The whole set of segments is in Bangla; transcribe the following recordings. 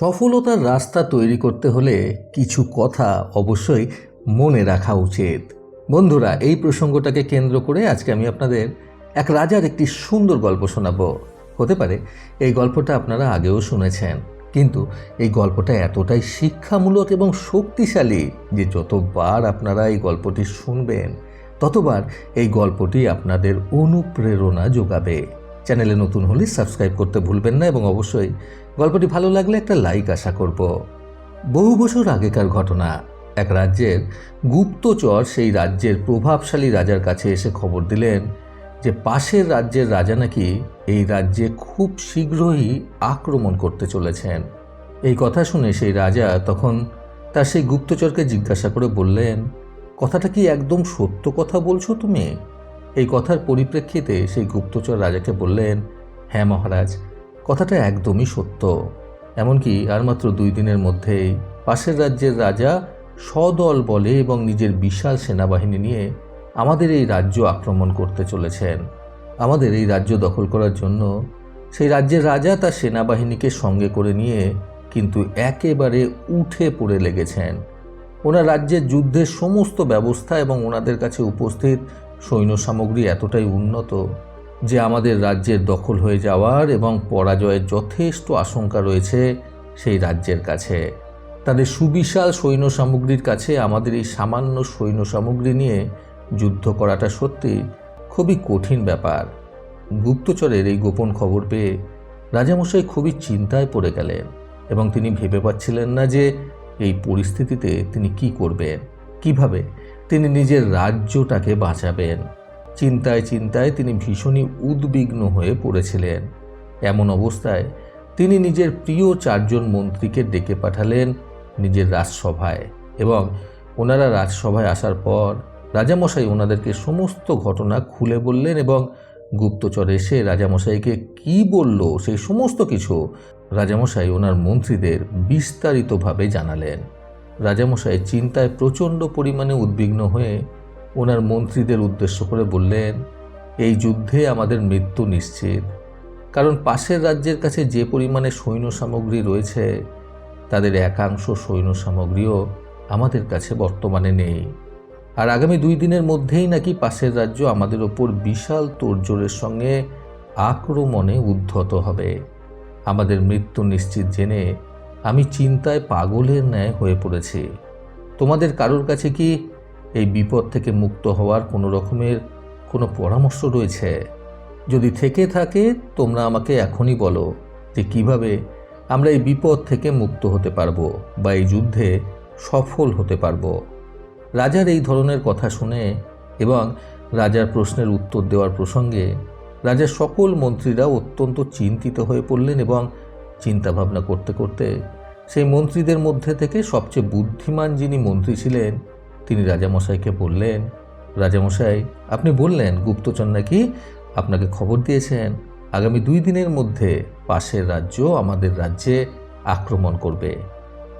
সফলতার রাস্তা তৈরি করতে হলে কিছু কথা অবশ্যই মনে রাখা উচিত। বন্ধুরা, এই প্রসঙ্গটাকে কেন্দ্র করে আজকে আমি আপনাদের এক রাজার একটি সুন্দর গল্প শোনাবো। হতে পারে এই গল্পটা আপনারা আগেও শুনেছেন, কিন্তু এই গল্পটা এতটাই শিক্ষামূলক এবং শক্তিশালী যে যতবার আপনারা এই গল্পটি শুনবেন, ততবার এই গল্পটি আপনাদের অনুপ্রেরণা যোগাবে। চ্যানেলে নতুন হলে সাবস্ক্রাইব করতে ভুলবেন না এবং অবশ্যই গল্পটি ভালো লাগলে একটা লাইক আশা করব। বহু বছর আগেকার ঘটনা। এক রাজ্যের গুপ্তচর সেই রাজ্যের প্রভাবশালী রাজার কাছে এসে খবর দিলেন যে পাশের রাজ্যের রাজা নাকি এই রাজ্যে খুব শীঘ্রই আক্রমণ করতে চলেছেন। এই কথা শুনে সেই রাজা তখন তার সেই গুপ্তচরকে জিজ্ঞাসা করে বললেন, কথাটা কি একদম সত্য কথা বলছো তুমি? এই কথার পরিপ্রেক্ষিতে সেই গুপ্তচর রাজাকে বললেন হ্যাঁ মহারাজ কথাটা একদমই সত্য। এমনকি আর মাত্র দুই দিনের মধ্যেই পাশের রাজ্যের রাজা সদল বলে এবং নিজের বিশাল সেনাবাহিনী নিয়ে আমাদের এই রাজ্য আক্রমণ করতে চলেছেন। আমাদের এই রাজ্য দখল করার জন্য সেই রাজ্যের রাজা তার সেনাবাহিনীকে সঙ্গে করে নিয়ে কিন্তু একেবারে উঠে পড়ে লেগেছেন। ওনার রাজ্যের যুদ্ধের সমস্ত ব্যবস্থা এবং ওনাদের কাছে উপস্থিত সৈন্য সামগ্রী এতটাই উন্নত যে আমাদের রাজ্যের দখল হয়ে যাওয়ার এবং পরাজয়ের যথেষ্ট আশঙ্কা রয়েছে সেই রাজ্যের কাছে। তাদের সুবিশাল সৈন্য সামগ্রীর কাছে আমাদের এই সামান্য সৈন্য সামগ্রী নিয়ে যুদ্ধ করাটা সত্যি খুবই কঠিন ব্যাপার। গুপ্তচরের এই গোপন খবর পেয়ে রাজামশাই খুবই চিন্তায় পড়ে গেলেন এবং তিনি ভেবে পাচ্ছিলেন না যে এই পরিস্থিতিতে তিনি কি করবেন, কীভাবে তিনি নিজের রাজ্যটাকে বাঁচাবেন। চিন্তায় চিন্তায় তিনি ভীষণই উদ্বিগ্ন হয়ে পড়েছিলেন। এমন অবস্থায় তিনি নিজের প্রিয় চারজন মন্ত্রীকে ডেকে পাঠালেন নিজের রাজসভায় এবং ওনারা রাজসভায় আসার পর রাজামশাই ওনাদেরকে সমস্ত ঘটনা খুলে বললেন এবং গুপ্তচর এসে রাজামশাইকে কি বলল সেই সমস্ত কিছু রাজামশাই ওনার মন্ত্রীদের বিস্তারিতভাবে জানালেন। রাজামশাই চিন্তায় প্রচণ্ড পরিমাণে উদ্বিগ্ন হয়ে ওনার মন্ত্রীদের উদ্দেশ্য করে বললেন, এই যুদ্ধে আমাদের মৃত্যু নিশ্চিত। কারণ পাশের রাজ্যের কাছে যে পরিমাণে সৈন্য সামগ্রী রয়েছে, তাদের একাংশ সৈন্য সামগ্রীও আমাদের কাছে বর্তমানে নেই। আর আগামী দুই দিনের মধ্যেই নাকি পাশের রাজ্য আমাদের ওপর বিশাল তোড়জোড়ের সঙ্গে আক্রমণে উদ্ধত হবে। আমাদের মৃত্যু নিশ্চিত জেনে আমি চিন্তায় পাগলের ন্যায় হয়ে পড়েছি। তোমাদের কারোর কাছে কি এই বিপদ থেকে মুক্ত হওয়ার কোনো রকমের কোনো পরামর্শ রয়েছে? যদি থেকে থাকে, তোমরা আমাকে এখনই বলো যে কীভাবে আমরা এই বিপদ থেকে মুক্ত হতে পারব বা এই যুদ্ধে সফল হতে পারব। রাজার এই ধরনের কথা শুনে এবং রাজার প্রশ্নের উত্তর দেওয়ার প্রসঙ্গে রাজার সকল মন্ত্রীরা অত্যন্ত চিন্তিত হয়ে পড়লেন এবং চিন্তাভাবনা করতে করতে সেই মন্ত্রীদের মধ্যে থেকে সবচেয়ে বুদ্ধিমান যিনি মন্ত্রী ছিলেন তিনি রাজামশাইকে বললেন, রাজামশাই, আপনি বললেন গুপ্তচর নাকি আপনাকে খবর দিয়েছেন। আগামী দুই দিনের মধ্যে পাশের রাজ্য আমাদের রাজ্যে আক্রমণ করবে।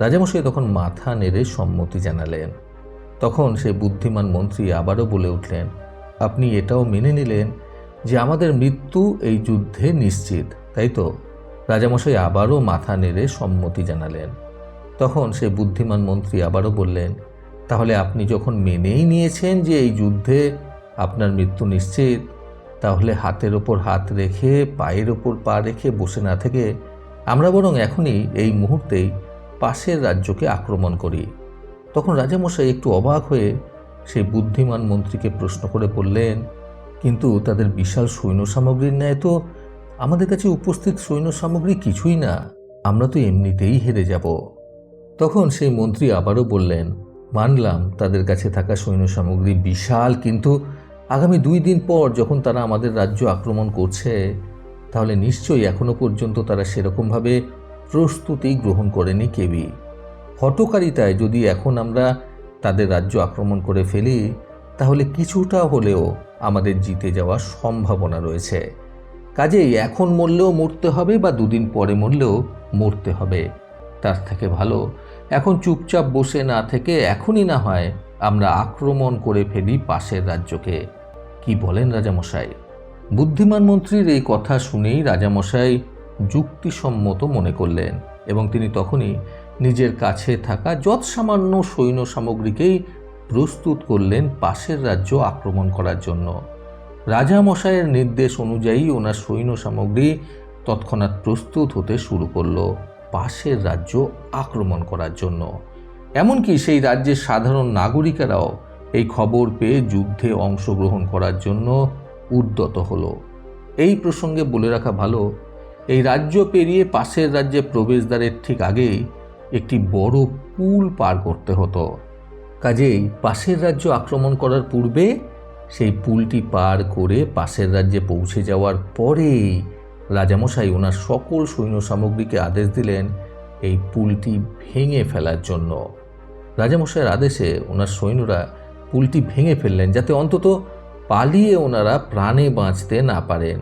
রাজামশাই তখন মাথা নেড়ে সম্মতি জানালেন। তখন সেই বুদ্ধিমান মন্ত্রী আবারও বলে উঠলেন, আপনি এটাও মেনে নিলেন যে আমাদের মৃত্যু এই যুদ্ধে নিশ্চিত, তাই তো? রাজামশাই আবারও মাথা নেড়ে সম্মতি জানালেন। তখন সেই বুদ্ধিমান মন্ত্রী আবারও বললেন তাহলে আপনি যখন মেনেই নিয়েছেন যে এই যুদ্ধে আপনার মৃত্যু নিশ্চিত, তাহলে হাতের ওপর হাত রেখে, পায়ের ওপর পা রেখে বসে না থেকে আমরা বরং এখনই এই মুহূর্তেই পাশের রাজ্যকে আক্রমণ করি। তখন রাজামশাই একটু অবাক হয়ে সেই বুদ্ধিমান মন্ত্রীকে প্রশ্ন করে বললেন, কিন্তু তাদের বিশাল সৈন্য সামগ্রীর ন্যায় তো আমাদের কাছে উপস্থিত সৈন্য সামগ্রী কিছুই না, আমরা তো এমনিতেই হেরে যাব। তখন সেই মন্ত্রী আবারও বললেন মানলাম তাদের কাছে থাকা সৈন্য সামগ্রী বিশাল, কিন্তু আগামী দুই দিন পর যখন তারা আমাদের রাজ্য আক্রমণ করছে, তাহলে নিশ্চয়ই এখনও পর্যন্ত তারা সেরকমভাবে প্রস্তুতি গ্রহণ করেনি কেউই হটকারিতায় যদি এখন আমরা তাদের রাজ্য আক্রমণ করে ফেলি, তাহলে কিছুটা হলেও আমাদের জিতে যাওয়ার সম্ভাবনা রয়েছে। কাজেই এখন মরলেও মরতে হবে বা দুদিন পরে মরলেও মরতে হবে, তার থেকে ভালো এখন চুপচাপ বসে না থেকে এখনই না হয় আমরা আক্রমণ করে ফেলি পাশের রাজ্যকে। কি বলেন রাজামশাই? বুদ্ধিমান মন্ত্রীর এই কথা শুনেই রাজামশাই যুক্তিসম্মত মনে করলেন এবং তিনি তখনই নিজের কাছে থাকা যৎসামান্য সৈন্য সামগ্রীকেই প্রস্তুত করলেন পাশের রাজ্য আক্রমণ করার জন্য। রাজামশাইয়ের নির্দেশ অনুযায়ী ওনার সৈন্য সামগ্রী তৎক্ষণাৎ প্রস্তুত হতে শুরু করল। পাশের রাজ্য আক্রমণ করার জন্য। এমনকি সেই রাজ্যের সাধারণ নাগরিকেরাও এই খবর পেয়ে যুদ্ধে অংশগ্রহণ করার জন্য উদ্যত হলো। এই প্রসঙ্গে বলে রাখা ভালো, এই রাজ্য পেরিয়ে পাশের রাজ্যে প্রবেশদ্বারের ঠিক আগেই একটি বড় পুল পার করতে হতো। কাজেই পাশের রাজ্য আক্রমণ করার পূর্বে সেই পুলটি পার করে পাশের রাজ্যে পৌঁছে যাওয়ার পরেই রাজামশাই ওনার সকল সৈন্য সামগ্রীকে আদেশ দিলেন এই পুলটি ভেঙে ফেলার জন্য। রাজামশাইয়ের আদেশে ওনার সৈন্যরা পুলটি ভেঙে ফেললেন যাতে অন্তত পালিয়ে ওনারা প্রাণে বাঁচতে না পারেন।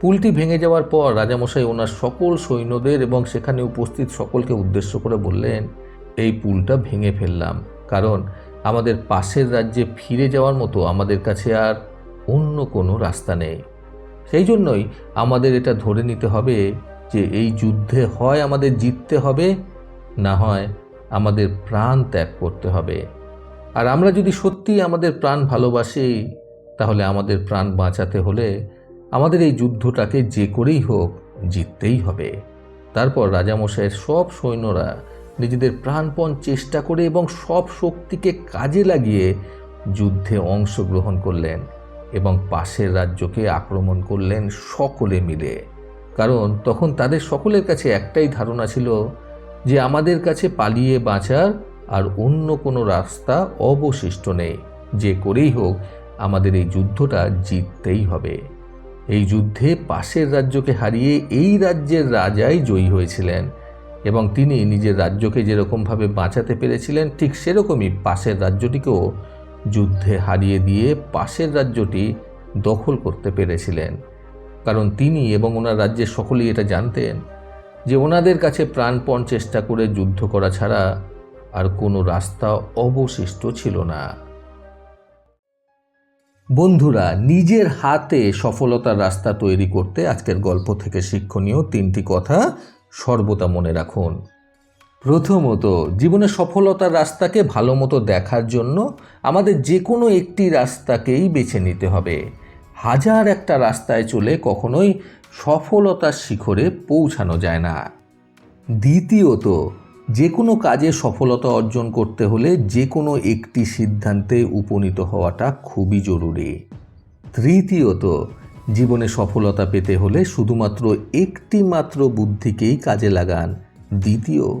পুলটি ভেঙে যাওয়ার পর রাজামশাই ওনার সকল সৈন্যদের এবং সেখানে উপস্থিত সকলকে উদ্দেশ্য করে বললেন, এই পুলটা ভেঙে ফেললাম। কারণ আমাদের পাশের রাজ্যে ফিরে যাওয়ার মতো আমাদের কাছে আর অন্য কোনো রাস্তা নেই। সেই জন্যই আমাদের এটা ধরে নিতে হবে যে এই যুদ্ধে হয় আমাদের জিততে হবে, না হয় আমাদের প্রাণ ত্যাগ করতে হবে। আর আমরা যদি সত্যিই আমাদের প্রাণ ভালোবাসি, তাহলে আমাদের প্রাণ বাঁচাতে হলে আমাদের এই যুদ্ধটাকে যে করেই হোক জিততেই হবে। তারপর রাজামশাইয়ের সব সৈন্যরা নিজেদের প্রাণপণ চেষ্টা করে এবং সব শক্তিকে কাজে লাগিয়ে যুদ্ধে অংশগ্রহণ করলেন। এবং পাশের রাজ্যকে আক্রমণ করলেন সকলে মিলে। কারণ তখন তাদের সকলের কাছে একটাই ধারণা ছিল যে আমাদের কাছে পালিয়ে বাঁচার আর অন্য কোনো রাস্তা অবশিষ্ট নেই। যে করেই হোক, আমাদের এই যুদ্ধটা জিততেই হবে। এই যুদ্ধে পাশের রাজ্যকে হারিয়ে এই রাজ্যের রাজাই জয়ী হয়েছিলেন এবং তিনি নিজের রাজ্যকে যেরকমভাবে বাঁচাতে পেরেছিলেন, ঠিক সেরকমই পাশের রাজ্যটিকেও যুদ্ধে হারিয়ে দিয়ে পাশের রাজ্যটি দখল করতে পেরেছিলেন। কারণ তিনি এবং ওনার রাজ্যের সকলেই এটা জানতেন যে ওনাদের কাছে প্রাণপণ চেষ্টা করে যুদ্ধ করা ছাড়া আর কোনো রাস্তা অবশিষ্ট ছিল না। বন্ধুরা, নিজের হাতে সফলতার রাস্তা তৈরি করতে আজকের গল্প থেকে শিক্ষণীয় তিনটি কথা সর্বদা মনে রাখুন। প্রথমত জীবনে সফলতার রাস্তাকে ভালো মতো দেখার জন্য আমাদের যে কোনো একটি রাস্তাকেই বেছে নিতে হবে। হাজার একটা রাস্তায় চলে কখনোই সফলতার শিখরে পৌঁছানো যায় না। দ্বিতীয়ত যে কোনো কাজে সফলতা অর্জন করতে হলে যে কোনো একটি সিদ্ধান্তে উপনীত হওয়াটা খুবই জরুরি। তৃতীয়ত, জীবনে সফলতা পেতে হলে শুধুমাত্র একটি মাত্র বুদ্ধিকেই কাজে লাগান। দ্বিতীয়